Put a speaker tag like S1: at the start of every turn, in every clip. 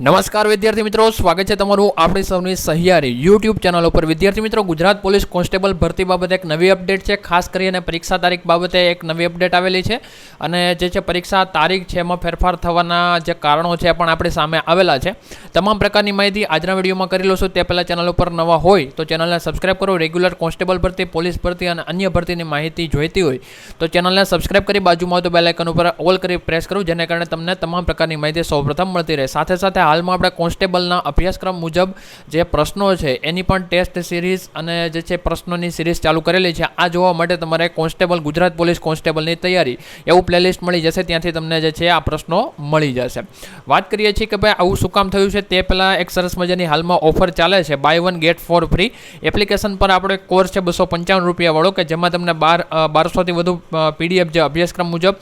S1: નમસ્કાર વિદ્યાર્થી મિત્રો, સ્વાગત છે તમારું આપણી સૌની સહિયારી યુટ્યુબ ચેનલ ઉપર. વિદ્યાર્થી મિત્રો, ગુજરાત પોલીસ કોન્સ્ટેબલ ભરતી બાબતે એક નવી અપડેટ છે. ખાસ કરીને પરીક્ષા તારીખ બાબતે એક નવી અપડેટ આવેલી છે અને જે છે પરીક્ષા તારીખ છે એમાં ફેરફાર થવાના જે કારણો છે પણ આપણી સામે આવેલા છે. તમામ પ્રકારની માહિતી આજના વિડીયોમાં કરી લો છું. તે પહેલાં ચેનલ ઉપર નવા હોય તો ચેનલને સબસ્ક્રાઇબ કરો. રેગ્યુલર કોન્સ્ટેબલ ભરતી, પોલીસ ભરતી અને અન્ય ભરતીની માહિતી જોઈતી હોય તો ચેનલને સબસ્ક્રાઇબ કરી બાજુમાં તો બેલાઇકન ઉપર ઓલ કરી પ્રેસ કરો. જેને કારણે તમને તમામ પ્રકારની માહિતી સૌપ્રથમ મળતી રહે. સાથે સાથે હાલમાં આપણે કોન્સ્ટેબલના અભ્યાસક્રમ મુજબ જે પ્રશ્નો છે, એની પણ ટેસ્ટ સિરીઝ અને જે છે પ્રશ્નોની સિરીઝ ચાલુ કરેલી છે. આ જોવા માટે તમારે કોન્સ્ટેબલ, ગુજરાત પોલીસ કોન્સ્ટેબલની તૈયારી. એવું પ્લેલિસ્ટ મળી જશે, ત્યાંથી તમને જે છે આ પ્રશ્નો મળી જશે. વાત કરીએ છીએ કે ભાઈ આવું શું કામ થયું છે, તે પહેલાં એક સરસ મજાની હાલમાં ઓફર ચાલે છે buy one get four free application પર આપણો કોર્સ છે, બસો પંચાવન રૂપિયાવાળો કે જેમાં તમને બાર બારસોથી વધુ પીડીએફ જે અભ્યાસક્રમ મુજબ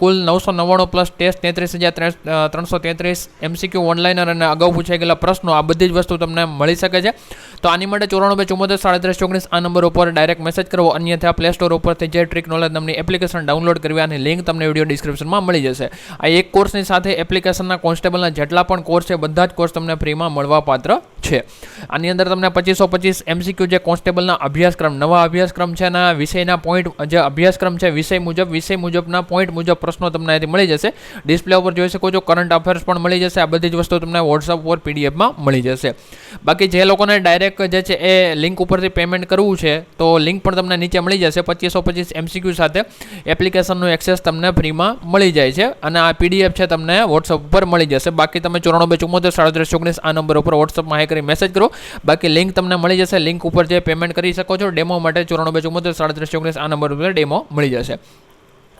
S1: કુલ નવસો નવ્વાણું પ્લસ ટેસ્ટ તેત્રીસ હજાર ત્રણસો તેત્રીસ એમસીક્યુ ઓનલાઈનર અને અગાઉ પૂછાઈ ગયેલા પ્રશ્નો, આ બધી જ વસ્તુ તમને મળી શકે છે. તો આની માટે ચોરાણું બે ચુમ્મોતેર સાડત્રીસ ચોગણીસ આ નંબર ઉપર ડાયરેક્ટ મેસેજ કરવો. અન્યથા પ્લે સ્ટોર ઉપરથી જે ટ્રીક નોલેજ નામની એપ્લિકેશન ડાઉનલોડ કરવી, આની લિંક તમને વીડિયો ડિસ્ક્રિપ્શનમાં મળી જશે. આ એક કોર્સની સાથે એપ્લિકેશનના કોન્સ્ટેબલના જેટલા પણ કોર્સ છે, બધા જ કોર્સ તમને ફ્રીમાં મળવા પાત્ર છે. આની અંદર તમને પચીસો પચીસ એમસીક્યુ જે કોન્સ્ટેબલના અભ્યાસક્રમ, નવા અભ્યાસક્રમ છે એના વિષયના પોઈન્ટ જે અભ્યાસક્રમ છે, વિષય મુજબ, વિષય મુજબના પોઈન્ટ મુજબ પ્રશ્નો તમને અહીંથી મળી જશે. ડિસ્પ્લે ઉપર જોઈ શકો છો કરંટ અફેર્સ પણ મળી જશે. આ બધી જ વસ્તુ તમને વોટ્સઅપ ઉપર પીડીએફમાં મળી જશે. બાકી જે લોકોને ડાયરેક્ટ જે છે એ લિંક ઉપરથી પેમેન્ટ કરવું છે, તો લિંક પણ તમને નીચે મળી જશે, પચીસો પચીસ એમસીક્યુ સાથે. એપ્લિકેશનનું એક્સેસ તમને ફ્રીમાં મળી જાય છે અને આ પીડીએફ છે તમને વોટ્સઅપ ઉપર મળી જશે. બાકી તમે ચોરાણું બે ચુમ્મોતેર સાડત્રીસ, ઓગણીસ આ નંબર ઉપર વોટ્સઅપમાં હાઈ કરી મેસેજ કરો. બાકી લિંક તમને મળી જશે. લિંક ઉપર જે પેમેન્ટ કરી શકો છો ડેમો માટે ચોરાણું બે ચુમ્મોતેર સાડત્રીસ, ઓગણીસ આ નંબર ઉપર ડેમો મળી જશે.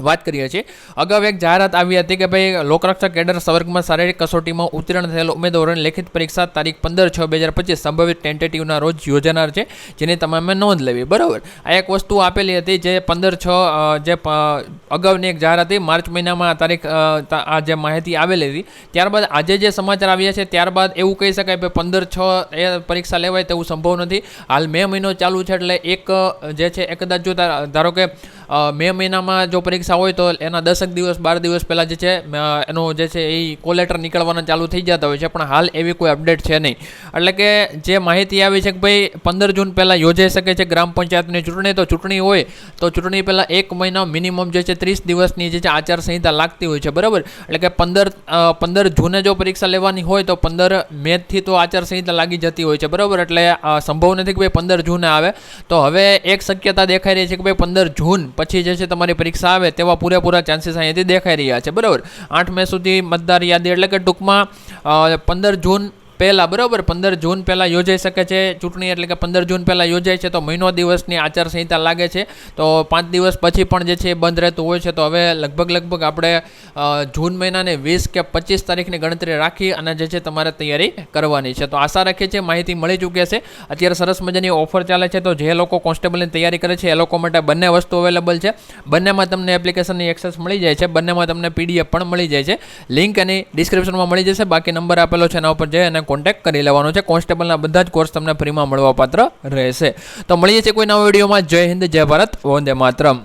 S1: વાત કરીએ છીએ. અગાઉ એક જાહેરાત આવી હતી કે ભાઈ લોકરક્ષક કેડર સવર્ગમાં શારીરિક કસોટીમાં ઉત્તીર્ણ થયેલ ઉમેદવારોની લેખિત પરીક્ષા તારીખ પંદર છ બે હજાર પચીસ સંભવિત ટેન્ટેટિવના રોજ યોજાનાર છે, જેની તમામે નોંધ લેવી. બરાબર. આ એક વસ્તુ આપેલી હતી જે પંદર છ જે અગાઉની એક જાહેરાત હતી, માર્ચ મહિનામાં આ તારીખ આ જે માહિતી આવેલી હતી, ત્યારબાદ આજે જે સમાચાર આવ્યા છે, ત્યારબાદ એવું કહી શકાય કે પંદર છ એ પરીક્ષા લેવાય તેવું સંભવ નથી. હાલ મે મહિનો ચાલુ છે, એટલે એક જે છે એ કદાચ જો ધારો કે મે મહિનામાં જો પરીક્ષા હોય તો એના દસક દિવસ, બાર દિવસ પહેલાં જે છે એનો જે છે એ કોલેટર નીકળવાના ચાલુ થઈ જતા હોય છે, પણ હાલ એવી કોઈ અપડેટ છે નહીં. એટલે કે જે માહિતી આવી છે કે ભાઈ પંદર જૂન પહેલાં યોજાઈ શકે છે ગ્રામ પંચાયતની ચૂંટણી, તો ચૂંટણી હોય, તો ચૂંટણી પહેલાં એક મહિના મિનિમમ જે છે ત્રીસ દિવસની જે છે આચારસંહિતા લાગતી હોય છે, બરાબર? એટલે કે પંદર પંદર જૂને જો પરીક્ષા લેવાની હોય તો પંદર મેથી તો આચારસંહિતા લાગી જતી હોય છે, બરાબર? એટલે સંભવ નથી કે ભાઈ પંદર જૂને આવે. તો હવે એક શક્યતા દેખાઈ રહી છે કે ભાઈ પંદર જૂન પછી જે છે તમારી પરીક્ષા આવે તેવા પૂરેપૂરા ચાન્સીસ અહીંયાથી દેખાઈ રહ્યા છે. બરાબર? આઠ મે સુધી મતદાર યાદી, એટલે કે ટૂંકમાં પંદર જૂન પહેલાં, બરાબર, પંદર જૂન પહેલાં યોજાઈ શકે છે ચૂંટણી, એટલે કે પંદર જૂન પહેલાં યોજાય છે, તો મહિનો દિવસની આચારસંહિતા લાગે છે. તો પાંચ દિવસ પછી પણ જે છે એ બંધ રહેતું હોય છે. તો હવે લગભગ લગભગ આપણે જૂન મહિનાને વીસ કે પચીસ તારીખની ગણતરી રાખી અને જે છે તમારે તૈયારી કરવાની છે. તો આશા રાખીએ છીએ માહિતી મળી ચૂકી છે. અત્યારે સરસ મજાની ઓફર ચાલે છે. તો જે લોકો કોન્સ્ટેબલની તૈયારી કરે છે, એ લોકો માટે બંને વસ્તુ અવેલેબલ છે. બંનેમાં તમને એપ્લિકેશનની એક્સેસ મળી જાય છે. બંનેમાં તમને પીડીએફ પણ મળી જાય છે. લિંક એની ડિસ્ક્રિપ્શનમાં મળી જશે. બાકી નંબર આપેલો છે એના ઉપર જઈ અને કોન્ટેક્ટ કરી લેવાનો છે. કોન્સ્ટેબલના બધા જ કોર્સ તમને ફ્રીમાં મળવાપાત્ર રહેશે. તો મળીએ છીએ કોઈ નવા વિડીયોમાં. જય હિન્દ, જય ભારત. વંદે માતરમ.